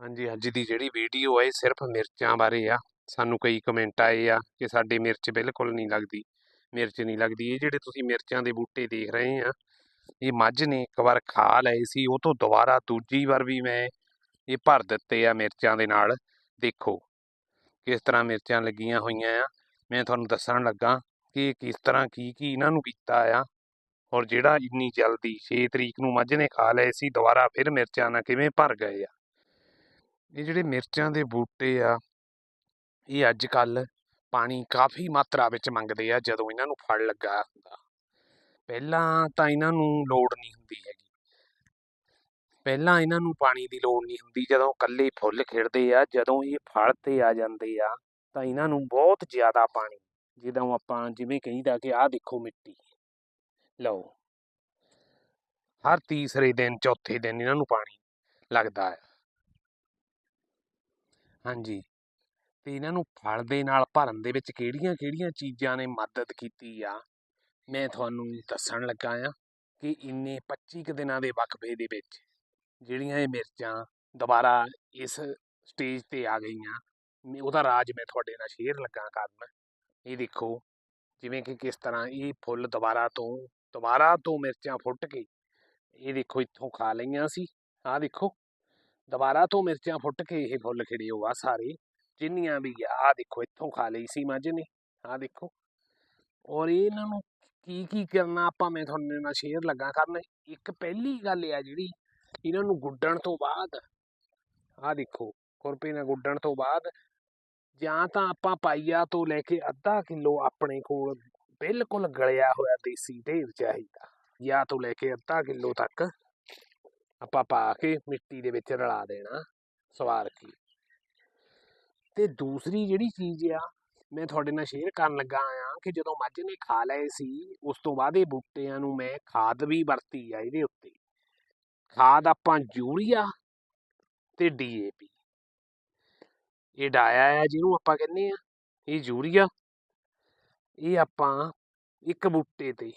ਹਾਂਜੀ ਅੱਜ ਦੀ ਜਿਹੜੀ ਵੀਡੀਓ ਹੈ ਇਹ ਸਿਰਫ ਮਿਰਚਾਂ ਬਾਰੇ ਆ। ਸਾਨੂੰ ਕਈ ਕਮੈਂਟ ਆਏ ਆ ਕਿ ਸਾਡੇ ਮਿਰਚ ਬਿਲਕੁਲ ਨਹੀਂ ਲੱਗਦੀ। ਮਿਰਚ ਨਹੀਂ ਲੱਗਦੀ। ਇਹ ਜਿਹੜੇ ਤੁਸੀਂ ਮਿਰਚਾਂ ਦੇ ਬੂਟੇ ਦੇਖ ਰਹੇ ਆ, ਇਹ ਮੱਝ ਨੇ ਇੱਕ ਵਾਰ ਖਾ ਲਏ ਸੀ, ਉਹ ਤੋਂ ਦੁਬਾਰਾ ਦੂਜੀ ਵਾਰ ਵੀ ਮੈਂ ਇਹ ਭਰ ਦਿੱਤੇ ਆ ਮਿਰਚਾਂ ਦੇ ਨਾਲ। ਦੇਖੋ, ਕਿਸ ਤਰ੍ਹਾਂ ਮਿਰਚਾਂ ਲੱਗੀਆਂ ਹੋਈਆਂ ਆ। ਮੈਂ ਤੁਹਾਨੂੰ ਦੱਸਣ ਲੱਗਾ ਕਿ ਇਹ ਕਿਸ ਤਰ੍ਹਾਂ ਕੀ ਕੀ ਇਹਨਾਂ ਨੂੰ ਕੀਤਾ ਆ। ਔਰ ਜਿਹੜਾ ਇੰਨੀ ਜਲਦੀ 6 ਤਰੀਕ ਨੂੰ ਮੱਝ ਨੇ ਖਾ ਲਏ ਸੀ, ਦੁਬਾਰਾ ਫਿਰ ਮਿਰਚਾਂ ਨਾਲ ਕਿਵੇਂ ਭਰ ਗਏ ਆ। ਇਹ ਜਿਹੜੇ ਮਿਰਚਾਂ ਦੇ ਬੂਟੇ ਆ, ਇਹ ਅੱਜ ਕੱਲ ਪਾਣੀ ਕਾਫੀ ਮਾਤਰਾ ਵਿੱਚ ਮੰਗਦੇ ਆ, ਜਦੋਂ ਇਹਨਾਂ ਨੂੰ ਫਲ ਲੱਗਾ ਹੁੰਦਾ। ਪਹਿਲਾਂ ਤਾਂ ਇਹਨਾਂ ਨੂੰ ਲੋੜ ਨਹੀਂ ਹੁੰਦੀ ਹੈਗੀ। ਪਹਿਲਾਂ ਇਹਨਾਂ ਨੂੰ ਪਾਣੀ ਦੀ ਲੋੜ ਨਹੀਂ ਹੁੰਦੀ, ਜਦੋਂ ਕੱਲੇ ਫੁੱਲ ਖਿੜਦੇ ਆ, ਜਦੋਂ ਇਹ ਫਲ ਤੇ ਆ ਜਾਂਦੇ ਆ, ਤਾਂ ਇਹਨਾਂ ਨੂੰ ਬਹੁਤ ਜ਼ਿਆਦਾ ਪਾਣੀ, ਜਦੋਂ ਆਪਾਂ ਜਿਵੇਂ ਕਹਿੰਦਾ ਕਿ ਆਹ ਦੇਖੋ ਮਿੱਟੀ। ਲਓ। ਹਰ ਤੀਸਰੇ ਦਿਨ, ਚੌਥੇ ਦਿਨ ਇਹਨਾਂ ਨੂੰ ਪਾਣੀ ਲੱਗਦਾ ਹੈ ਹਾਂਜੀ। ਤੇ ਇਹਨਾਂ ਨੂੰ ਫਲ ਦੇ ਨਾਲ ਭਰਨ ਦੇ ਵਿੱਚ ਕਿਹੜੀਆਂ-ਕਿਹੜੀਆਂ ਚੀਜ਼ਾਂ ਨੇ ਮਦਦ ਕੀਤੀ ਆ? ਮੈਂ ਤੁਹਾਨੂੰ ਦੱਸਣ ਲੱਗਾ ਆ ਕਿ ਇੰਨੇ 25 ਕੁ ਦਿਨਾਂ ਦੇ ਵਕਫੇ ਦੇ ਵਿੱਚ ਜਿਹੜੀਆਂ ਇਹ ਮਿਰਚਾਂ ਦੁਬਾਰਾ ਇਸ ਸਟੇਜ ਤੇ ਆ ਗਈਆਂ ਉਹਦਾ ਰਾਜ ਮੈਂ ਤੁਹਾਡੇ ਨਾਲ ਸ਼ੇਅਰ ਲੱਗਾ ਕਰਨ। ਇਹ ਦੇਖੋ, ਜਿਵੇਂ ਕਿ ਕਿਸ ਤਰ੍ਹਾਂ ਇਹ ਫੁੱਲ ਦੁਬਾਰਾ ਤੋਂ ਦੁਬਾਰਾ ਤੋਂ ਮਿਰਚਾਂ ਫੁੱਟ ਕੇ, ਇਹ ਦੇਖੋ ਇੱਥੋਂ ਖਾ ਲਈਆਂ ਸੀ। ਆਹ ਦੇਖੋ ਦੁਬਾਰਾ ਤੋਂ ਮਿਰਚਾਂ ਫੁੱਟ ਕੇ ਇਹ ਫੁੱਲ ਖਿੜੇ ਹੋ ਸਾਰੇ ਜਿੰਨੀਆਂ ਵੀ ਆ, ਆਹ ਦੇਖੋ ਇੱਥੋਂ ਖਾ ਲਈ ਸੀ ਮੱਝ ਨੇ, ਆਹ ਦੇਖੋ। ਔਰ ਇਹਨਾਂ ਨੂੰ ਕੀ ਕੀ ਕਰਨਾ ਆਪਾਂ, ਮੈਂ ਤੁਹਾਨੂੰ ਨਾਲ ਸ਼ੇਅਰ ਲੱਗਾ ਕਰਨ। ਇੱਕ ਪਹਿਲੀ ਗੱਲ ਆ ਜਿਹੜੀ, ਇਹਨਾਂ ਨੂੰ ਗੁੱਡਣ ਤੋਂ ਬਾਅਦ, ਆਹ ਦੇਖੋ ਖੁਰਪੇ ਨਾਲ ਗੁੱਡਣ ਤੋਂ ਬਾਅਦ ਜਾਂ ਤਾਂ ਆਪਾਂ ਪਾਈਆ ਤੋਂ ਲੈ ਕੇ ਅੱਧਾ ਕਿਲੋ ਆਪਣੇ ਕੋਲ ਬਿਲਕੁਲ ਗਲਿਆ ਹੋਇਆ ਦੇਸੀ ਢੇਰ ਚਾਹੀਦਾ, ਜਾਂ ਤੋਂ ਲੈ ਕੇ ਅੱਧਾ ਕਿਲੋ ਤੱਕ ਆਪਾਂ ਪਾ ਕੇ ਮਿੱਟੀ ਦੇ ਵਿੱਚ ਰਲਾ ਦੇਣਾ ਸਵਾਰ ਕੇ ਤੇ ਦੂਸਰੀ ਜਿਹੜੀ ਚੀਜ਼ ਆ ਮੈਂ ਤੁਹਾਡੇ ਨਾਲ ਸ਼ੇਅਰ ਕਰਨ ਲੱਗਾ ਆ ਕਿ ਜਦੋਂ ਮੱਝ ਨੇ ਖਾ ਲਏ ਸੀ ਉਸ ਤੋਂ ਬਾਅਦ ਇਹ ਬੂਟਿਆਂ ਨੂੰ ਮੈਂ ਖਾਦ ਵੀ ਵਰਤੀ ਆ ਇਹਦੇ ਉੱਤੇ ਖਾਦ ਆਪਾਂ ਯੂਰੀਆ ਤੇ ਡੀਏਪੀ ਇਹ ਡਾਇਆ ਆ ਜਿਹਨੂੰ ਆਪਾਂ ਕਹਿੰਦੇ ਆ ਇਹ ਯੂਰੀਆ ਇਹ ਆਪਾਂ ਇੱਕ ਬੂਟੇ ਤੇ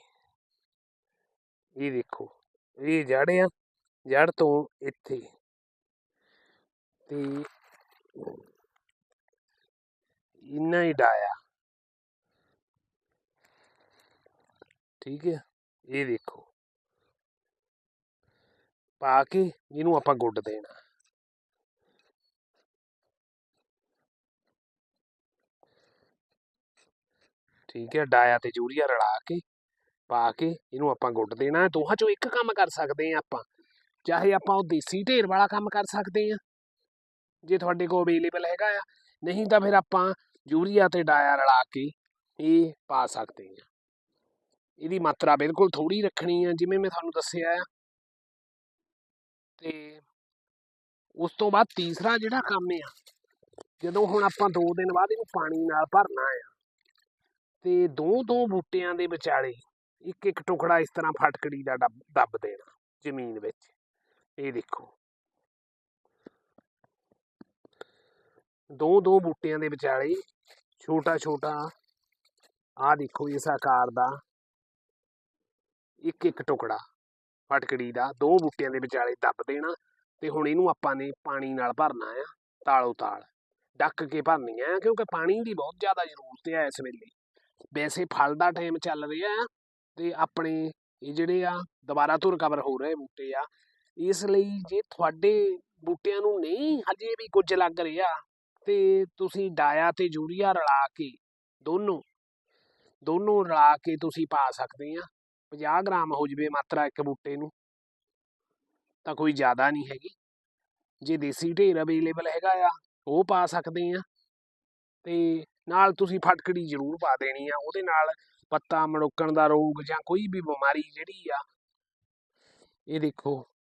ਇਹ ਦੇਖੋ ਇਹ ਜੜ ਆ ਜੜ ਤੋਂ ਇੱਥੇ ਤੇ ਇੰਨਾ ਹੀ ਡਾਇਆ। ਠੀਕ ਹੈ, ਇਹ ਦੇਖੋ। ਪਾ ਕੇ ਇਹਨੂੰ ਆਪਾਂ ਗੁੱਡ ਦੇਣਾ। ਠੀਕ ਹੈ, ਡਾਇਆ ਤੇ ਯੂਰੀਆ ਰਲਾ ਕੇ, ਪਾ ਕੇ ਇਹਨੂੰ ਆਪਾਂ ਗੁੱਡ ਦੇਣਾ। ਦੋਹਾਂ ਚੋਂ ਇੱਕ ਕੰਮ ਕਰ ਸਕਦੇ ਆ ਆਪਾਂ। ਚਾਹੇ ਆਪਾਂ ਉਹ ਦੇਸੀ ਢੇਰ ਵਾਲਾ ਕੰਮ ਕਰ ਸਕਦੇ ਆ ਜੇ ਤੁਹਾਡੇ ਕੋਲ ਅਵੇਲੇਬਲ ਹੈਗਾ ਆ, ਨਹੀਂ ਤਾਂ ਫਿਰ ਆਪਾਂ ਯੂਰੀਆ ਤੇ ਡਾਇਆ ਰਲਾ ਕੇ ਇਹ ਪਾ ਸਕਦੇ ਆ ਇਹਦੀ ਮਾਤਰਾ ਬਿਲਕੁਲ ਥੋੜੀ ਰੱਖਣੀ ਆ, ਜਿਵੇਂ ਮੈਂ ਤੁਹਾਨੂੰ ਦੱਸਿਆ ਆ। ਤੇ ਉਸ ਤੋਂ ਬਾਅਦ ਤੀਸਰਾ ਜਿਹੜਾ ਕੰਮ ਆ, ਜਦੋਂ ਹੁਣ ਆਪਾਂ 2 ਦਿਨ ਬਾਅਦ ਇਹਨੂੰ ਪਾਣੀ ਨਾਲ ਭਰਨਾ ਆ, ਤੇ ਦੋ ਦੋ ਬੂਟਿਆਂ ਦੇ ਵਿਚਾਲੇ ਇੱਕ ਇੱਕ ਟੁਕੜਾ ਇਸ ਤਰ੍ਹਾਂ ਫਟਕੜੀ ਦਾ ਦੱਬ ਦੱਬ ਦੇਣਾ ਜ਼ਮੀਨ ਵਿੱਚ। ਇਹ ਦੇਖੋ। ਦੋ ਦੋ ਬੂਟਿਆਂ ਦੇ ਵਿਚਾਲੇ ਛੋਟਾ ਛੋਟਾ ਆਹ ਦੇਖੋ ਇਸ ਆਕਾਰ ਦਾ ਇੱਕ ਇੱਕ ਟੁਕੜਾ ਫਟਕੜੀ ਦਾ, ਦੋ ਬੂਟਿਆਂ ਦੇ ਵਿਚਾਲੇ ਦੱਬ ਦੇਣਾ ਤੇ ਹੁਣ ਇਹਨੂੰ ਆਪਾਂ ਨੇ ਪਾਣੀ ਨਾਲ ਭਰਨਾ ਆ ਤਾਲੋ ਤਾਲ ਡੱਕ ਕੇ ਭਰਨੀ ਆ, ਕਿਉਂਕਿ ਪਾਣੀ ਦੀ ਬਹੁਤ ਜ਼ਿਆਦਾ ਜ਼ਰੂਰਤ ਹੈ ਇਸ ਵੇਲੇ। ਵੈਸੇ ਫਲ ਦਾ ਟਾਈਮ ਚੱਲ ਰਿਹਾ ਤੇ ਆਪਣੇ ਇਹ ਜਿਹੜੇ ਆ, ਦੁਬਾਰਾ ਤੋਂ ਰਿਕਵਰ ਹੋ ਰਹੇ ਬੂਟੇ ਆ ਇਸ ਲਈ ਜੇ ਤੁਹਾਡੇ ਬੂਟਿਆਂ ਨੂੰ ਨਹੀਂ ਹਜੇ ਵੀ ਕੁਝ ਲੱਗ ਰਿਹਾ ਤੇ ਤੁਸੀਂ ਡਾਇਆ ਤੇ ਯੂਰੀਆ ਰਲਾ ਕੇ ਦੋਨੋਂ ਦੋਨੋਂ ਰਲਾ ਕੇ ਤੁਸੀਂ ਪਾ ਸਕਦੇ ਆ। 50 ਗ੍ਰਾਮ ਹੋ ਜਵੇ ਮਾਤਰਾ ਇੱਕ ਬੂਟੇ ਨੂੰ। ਤਾਂ ਕੋਈ ਜ਼ਿਆਦਾ ਨਹੀਂ ਹੈਗੀ। ਜੇ ਦੇਸੀ ਢੇਰ ਅਵੇਲੇਬਲ ਹੈਗਾ ਆ, ਉਹ ਪਾ ਸਕਦੇ ਆ। ਤੇ ਨਾਲ ਤੁਸੀਂ ਫਟਕੜੀ ਜ਼ਰੂਰ ਪਾ ਦੇਣੀ ਆ। ਉਹਦੇ ਨਾਲ ਪੱਤਾ ਮੜੋਕਣ ਦਾ ਰੋਗ ਜਾਂ ਕੋਈ ਵੀ ਬਿਮਾਰੀ ਜਿਹੜੀ ਆ, ਇਹ ਦੇਖੋ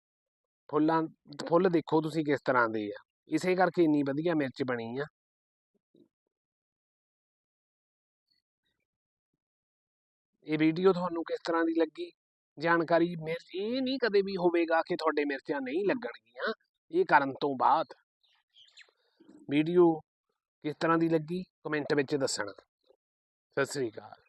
ਫੁੱਲਾਂ, ਫੁੱਲ ਦੇਖੋ ਤੁਸੀਂ ਕਿਸ ਤਰ੍ਹਾਂ ਦੇ ਆ। ਇਸੇ ਕਰਕੇ ਇੰਨੀ ਵਧੀਆ ਮਿਰਚ ਬਣੀ ਆ। ਇਹ ਵੀਡੀਓ ਤੁਹਾਨੂੰ ਕਿਸ ਤਰ੍ਹਾਂ ਦੀ ਲੱਗੀ? ਜਾਣਕਾਰੀ ਮਿਰਚ ਇਹ ਨਹੀਂ ਕਦੇ ਵੀ ਹੋਵੇਗਾ ਕਿ ਤੁਹਾਡੇ ਮਿਰਚਾਂ ਨਹੀਂ ਲੱਗਣਗੀਆਂ, ਇਹ ਕਰਨ ਤੋਂ ਬਾਅਦ। ਵੀਡੀਓ ਕਿਸ ਤਰ੍ਹਾਂ ਦੀ ਲੱਗੀ? ਕਮੈਂਟ ਵਿੱਚ ਦੱਸਣਾ। ਸਤਿ ਸ੍ਰੀ ਅਕਾਲ।